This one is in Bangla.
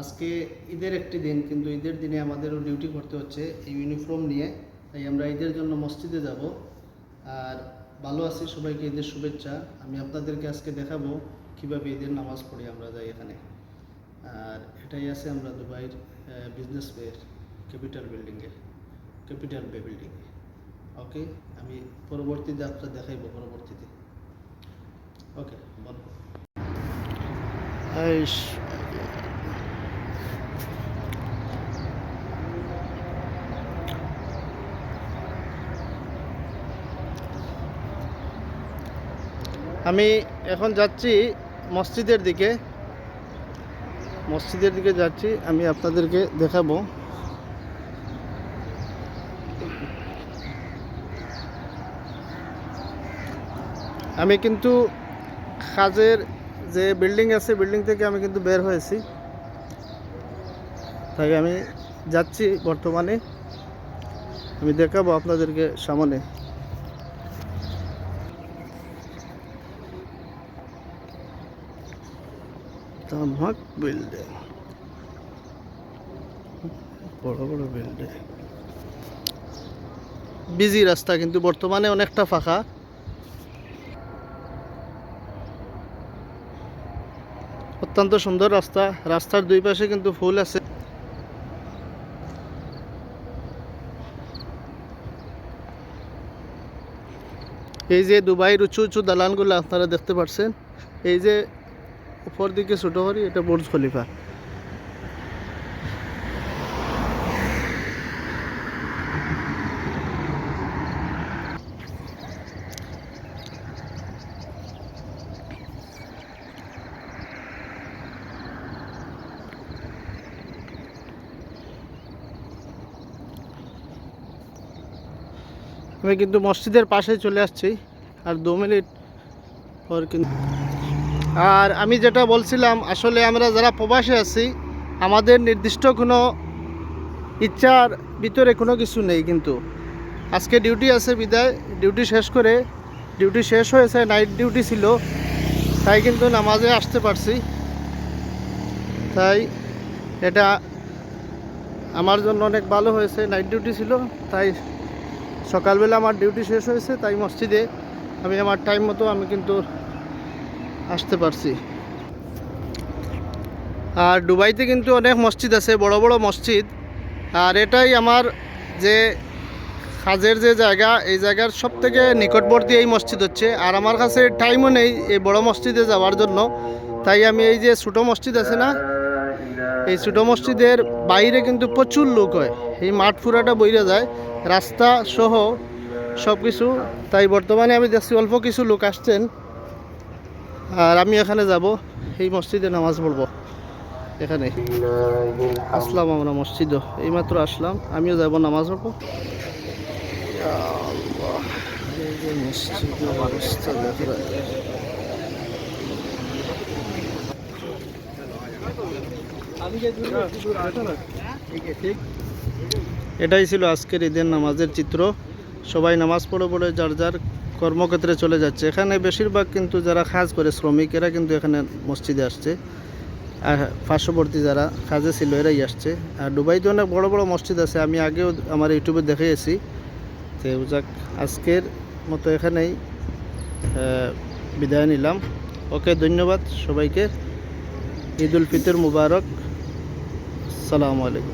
আজকে ঈদের একটি দিন, কিন্তু ঈদের দিনে আমাদেরও ডিউটি করতে হচ্ছে এই ইউনিফর্ম নিয়ে। তাই আমরা ঈদের জন্য মসজিদে যাব। আর ভালো আছি, সবাইকে ঈদের শুভেচ্ছা। আমি আপনাদেরকে আজকে দেখাবো কীভাবে ঈদের নামাজ পড়ি আমরা যাই এখানে। আর এটাই আছে আমরা দুবাইয়ের বিজনেস ওয়ের ক্যাপিটাল বিল্ডিংয়ে ক্যাপিটাল বে বিল্ডিংয়ে ওকে আমি পরবর্তীতে আপনার দেখাইবো, পরবর্তীতে। ওকে বল। আমি এখন যাচ্ছি মসজিদের দিকে। মসজিদের দিকে যাচ্ছি আমি আপনাদেরকে দেখাবো। আমি কিন্তু কাজের যে বিল্ডিং আছে বিল্ডিং থেকে আমি কিন্তু বের হয়েছি। তাই আমি যাচ্ছি বর্তমানে। আমি দেখাবো আপনাদেরকে সামনে। বিল্ডিং বড় বড় বিল্ডিং বিজি রাস্তা কিন্তু বর্তমানে অনেকটা ফাঁকা। অত্যন্ত সুন্দর রাস্তা। রাস্তার দুই পাশে কিন্তু ফুল আছে। এই যে দুবাইয়ের উঁচু উঁচু দালানগুলো আপনারা দেখতে পাচ্ছেন এই যে উপর দিকে ছোটো করি এটা বুর্জ খলিফা। আমি কিন্তু মসজিদের পাশে চলে আসছি, আর দু মিনিট পর কিন্তু আর আমি যেটা বলছিলাম, আসলে আমরা যারা প্রবাসে আছি, আমাদের নির্দিষ্ট কোনো ইচ্ছার ভিতরে কোনো কিছু নেই কিন্তু। আজকে ডিউটি আছে বিদায়, ডিউটি শেষ করে, ডিউটি শেষ হয়েছে, নাইট ডিউটি ছিল, তাই কিন্তু নামাজে আসতে পারছি। তাই এটা আমার জন্য অনেক ভালো হয়েছে, নাইট ডিউটি ছিল, তাই সকালবেলা আমার ডিউটি শেষ হয়েছে, তাই মসজিদে আমি আমার টাইম মতো আমি কিন্তু আসতে পারছি। আর দুবাইতে কিন্তু অনেক মসজিদ আছে, বড় বড় মসজিদ। আর এটাই আমার যে কাজের যে জায়গা, এই জায়গার সব থেকে নিকটবর্তী এই মসজিদ হচ্ছে। আর আমার কাছে টাইমও নেই এই বড় মসজিদে যাওয়ার জন্য। তাই আমি এই যে ছোটো মসজিদ আছে না, এই ছোটো মসজিদের বাইরে কিন্তু প্রচুর লোক হয়। এই মাঠ ফুরাটা বইরে যায়। রাস্তা সহ সব কিছু তাই বর্তমানে আমি দেখছি অল্প কিছু লোক আসছেন। আর আমি এখানে যাব, এই মসজিদে নামাজ পড়ব। এখানে। আসলাম আমরা মসজিদও এইমাত্র আসলাম, আমিও যাব নামাজ পড়ব। মসজিদের দেখে রাখে। এটাই ছিল আজকের ঈদের নামাজের চিত্র। সবাই নামাজ পড়ে পড়ে যার যার কর্মক্ষেত্রে চলে যাচ্ছে। এখানে বেশিরভাগ কিন্তু যারা কাজ করে, শ্রমিক, এরা কিন্তু এখানে মসজিদে আসছে। আর পার্শ্ববর্তী যারা কাজে ছিল, এরাই আসছে। আর দুবাইতে অনেক বড় বড় মসজিদ আছে। আমি আগেও আমার ইউটিউবে দেখেছি। তো যাক, আজকের মতো এখানেই বিদায় নিলাম। ওকে, ধন্যবাদ সবাইকে। ঈদ উল ফিতর মুবারক। সালামু আলাইকুম।